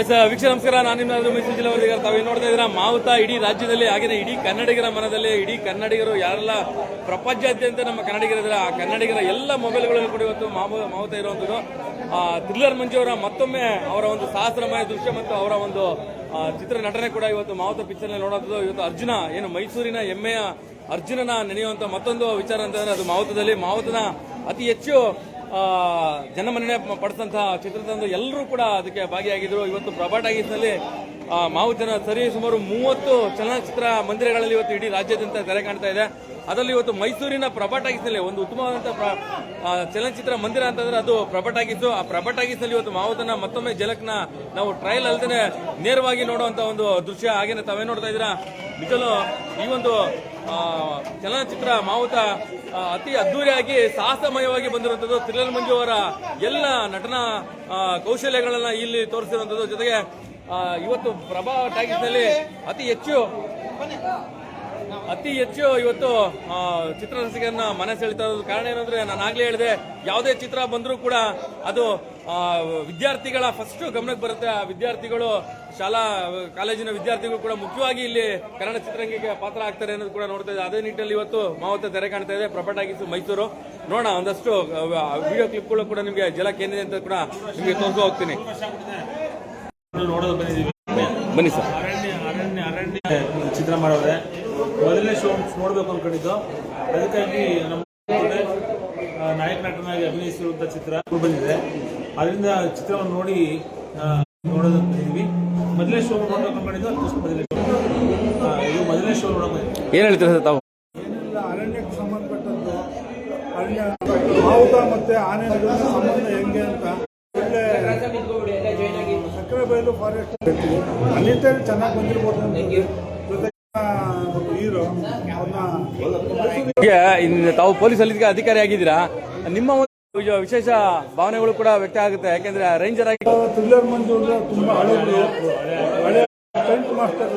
S ವೀಕ್ಷ ನಮಸ್ಕಾರ. ನಾನು ನಿಮ್ಮ ಮೈಸೂರು ಜಿಲ್ಲಾ ವರದಿಗಾರ. ತಾವೇನು ನೋಡ್ತಾ ಇದ್ದೀರಾ, ಮಾವುತ ಇಡೀ ರಾಜ್ಯದಲ್ಲಿ ಹಾಗೆಯೇ ಇಡೀ ಕನ್ನಡಿಗರ ಮನದಲ್ಲಿ, ಇಡೀ ಕನ್ನಡಿಗರು ಯಾರೆಲ್ಲ ಪ್ರಪಂಚಾದ್ಯಂತ ನಮ್ಮ ಕನ್ನಡಿಗರಿದ್ದಾರೆ ಆ ಕನ್ನಡಿಗರ ಎಲ್ಲ ಮೊಬೈಲ್ಗಳಲ್ಲಿ ಕೂಡ ಇವತ್ತು ಮಾವು- ಮಾವುತ ಇರುವಂಥದ್ದು. ಥ್ರಿಲ್ಲರ್ ಮಂಜು ಅವರ ಮತ್ತೊಮ್ಮೆ ಅವರ ಒಂದು ಸಹಸ್ರಮಯ ದೃಶ್ಯ ಮತ್ತು ಅವರ ಒಂದು ಚಿತ್ರ ನಟನೆ ಕೂಡ ಇವತ್ತು ಮಾವುತ ಪಿಕ್ಚರ್ ನೋಡೋದು ಇವತ್ತು ಅರ್ಜುನ, ಏನು ಮೈಸೂರಿನ ಹೆಮ್ಮೆಯ ಅರ್ಜುನನ ನೆನೆಯುವಂತ ಮತ್ತೊಂದು ವಿಚಾರ ಅಂತಂದರೆ ಅದು ಮಾವುತದಲ್ಲಿ. ಮಾವುತನ ಅತಿ ಹೆಚ್ಚು ಜನಮನ್ನಣೆ ಪಡೆದಂತಹ ಚಿತ್ರತಂಡ ಎಲ್ಲರೂ ಕೂಡ ಅದಕ್ಕೆ ಭಾಗಿಯಾಗಿದ್ದರು ಇವತ್ತು ಪ್ರಭಾ ಟಾಕೀಸ್ನಲ್ಲಿ ಆ, ಮಾವುತನ ಸರಿ ಸುಮಾರು ಮೂವತ್ತು ಚಲನಚಿತ್ರ ಮಂದಿರಗಳಲ್ಲಿ ಇವತ್ತು ಇಡೀ ರಾಜ್ಯಾದ್ಯಂತ ತೆರೆ ಕಾಣ್ತಾ ಇದೆ. ಅದರಲ್ಲಿ ಇವತ್ತು ಮೈಸೂರಿನ ಪ್ರಭಟಾಗಿಸ್ನಲ್ಲಿ ಒಂದು ಉತ್ತಮವಾದಂತಹ ಪ್ರ- ಚಲನಚಿತ್ರ ಮಂದಿರ ಅಂತಂದ್ರೆ ಅದು ಪ್ರಭಾ ಟಾಕೀಸು ಆ ಪ್ರಭಟಾಗಿಸ್ನಲ್ಲಿ ಇವತ್ತು ಮಾವುತನ ಮತ್ತೊಮ್ಮೆ ಜಲಕ್ನ ನಾವು ಟ್ರಯಲ್ ಅಲ್ದೇನೆ ನೇರವಾಗಿ ನೋಡುವಂತ ಒಂದು ದೃಶ್ಯ. ಹಾಗೇನೆ ತಾವೇ ನೋಡ್ತಾ ಇದ್ದೀರಾ? ನಿಜಲು ಈ ಒಂದು ಚಲನಚಿತ್ರ ಮಾವುತ ಅತಿ ಅದ್ದೂರಿಯಾಗಿ ಸಾಹಸಮಯವಾಗಿ ಬಂದಿರುವಂತದ್ದು ಥ್ರಿಲ್ಲರ್ ಮಂಜು ಅವರ ಎಲ್ಲ ನಟನಾ ಕೌಶಲ್ಯಗಳನ್ನ ಇಲ್ಲಿ ತೋರಿಸಿರುವಂತದ್ದು ಜೊತೆಗೆ ಇವತ್ತು ಪ್ರಭಾ ಟ್ಯಾಗಿಸ್ನಲ್ಲಿ ಅತಿ ಹೆಚ್ಚು ಅತಿ ಹೆಚ್ಚು ಇವತ್ತು ಚಿತ್ರರಸಿಕರನ್ನ ಮನೆ ಸೆಳಿತಾ ಇರೋದು ಕಾರಣ ಏನಂದ್ರೆ ನಾನು ಆಗ್ಲೇ ಹೇಳಿದೆ, ಯಾವುದೇ ಚಿತ್ರ ಬಂದರೂ ಕೂಡ ಅದು ವಿದ್ಯಾರ್ಥಿಗಳ ಫಸ್ಟ್ ಗಮನಕ್ಕೆ ಬರುತ್ತೆ. ಆ ವಿದ್ಯಾರ್ಥಿಗಳು, ಶಾಲಾ, ಕಾಲೇಜಿನ ವಿದ್ಯಾರ್ಥಿಗಳು ಕೂಡ ಮುಖ್ಯವಾಗಿ ಇಲ್ಲಿ ಕನ್ನಡ ಚಿತ್ರರಂಗಕ್ಕೆ ಪಾತ್ರ ಆಗ್ತಾರೆ ಅನ್ನೋದು ಕೂಡ ನೋಡ್ತಾ ಇದೆ ಅದೇ ನಿಟ್ಟಿನಲ್ಲಿ ಇವತ್ತು ಮಾವತ್ತ ತೆರೆ ಕಾಣ್ತಾ ಇದೆ. ಪ್ರಪಟಾಗಿಸು ಮೈಸೂರು. ನೋಡೋಣ, ಒಂದಷ್ಟು ವಿಡಿಯೋ ಕ್ಲಿಪ್ಗಳು ಕೂಡ ನಿಮಗೆ ಜಲಕ್ಕೆ ಏನಿದೆ ಅಂತ ಕೂಡ ನಿಮಗೆ ತೋರಿಸೋ ಹೋಗ್ತೀನಿ ನೋಡೋದು ಬಂದಿದ್ದೀವಿ. ಬನ್ನಿ ಸರ್. ಅರಣ್ಯ ಅರಣ್ಯ ಅರಣ್ಯ. ಚಿತ್ರ ಮಾಡೋದ್ರೆ ಮೊದಲನೇ ಶೋ ನೋಡ್ಬೇಕು ಅನ್ಕೊಂಡಿದ್ದು. ಅದಕ್ಕಾಗಿ ನಮ್ಮ ನಾಯಕ ನಟನಾಗಿ ಅಭಿನಯಿಸಿರುವಂತ ಚಿತ್ರ ಬಂದಿದೆ. ಅದರಿಂದ ಚಿತ್ರವನ್ನು ನೋಡಿ ನೋಡೋದು ಮೊದಲನೇ ಶೋ ನೋಡ್ಬೇಕು ಅನ್ಕೊಂಡಿದ್ದು ಅದಕ್ಕೋಸ್ಕರ ಮೊದಲನೇ ಶೋ. ಇದು ಮೊದಲನೇ ಶೋ ನೋಡಕ್ ಬಂದಿದ್ವಿ ಏನ್ ಹೇಳ್ತೀರಾ ಸರ್ ತಾವು? ಏನಿಲ್ಲ ಅರಣ್ಯಕ್ಕೆ ಸಂಬಂಧಪಟ್ಟದ್ದು. ಅರಣ್ಯ ಮಾವುತ ಮತ್ತೆ ಆನೆ ನಡುವಿನ ಸಂಬಂಧ ಹೆಂಗೆ ಅಂತ ಸಕ್ಕರೆಬೈಲು ಫಾರೆಸ್ಟ್ ಅಲ್ಲಿಂದ ಚೆನ್ನಾಗಿ ಬಂದಿರ್ಬೋದು ಹೀರೋ ಇನ್ನು ತಾವು ಪೊಲೀಸ್ ಅಲ್ಲಿ ಅಧಿಕಾರಿ ಆಗಿದ್ದೀರಾ? ನಿಮ್ಮ ಒಂದು ವಿಶೇಷ ಭಾವನೆಗಳು ಕೂಡ ವ್ಯಕ್ತ ಆಗುತ್ತೆ. ಯಾಕೆಂದ್ರೆ ರೇಂಜರ್ ಆಗಿ ಥ್ರಿಲ್ಲರ್ ಮಂಜು ತುಂಬಾ ಹಳೆಗಳು ಟೆಂಟ್ ಮಾಸ್ಟರ್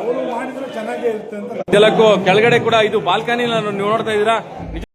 ಅವರು ಮಾಡಿದ್ರೆ ಚೆನ್ನಾಗೇ ಇರುತ್ತೆ ಅಂತ ಕೆಳಗಡೆ ಕೂಡ ಇದು ಬಾಲ್ಕನಿ ನೀವು ನೋಡ್ತಾ ಇದ್ದೀರಾ.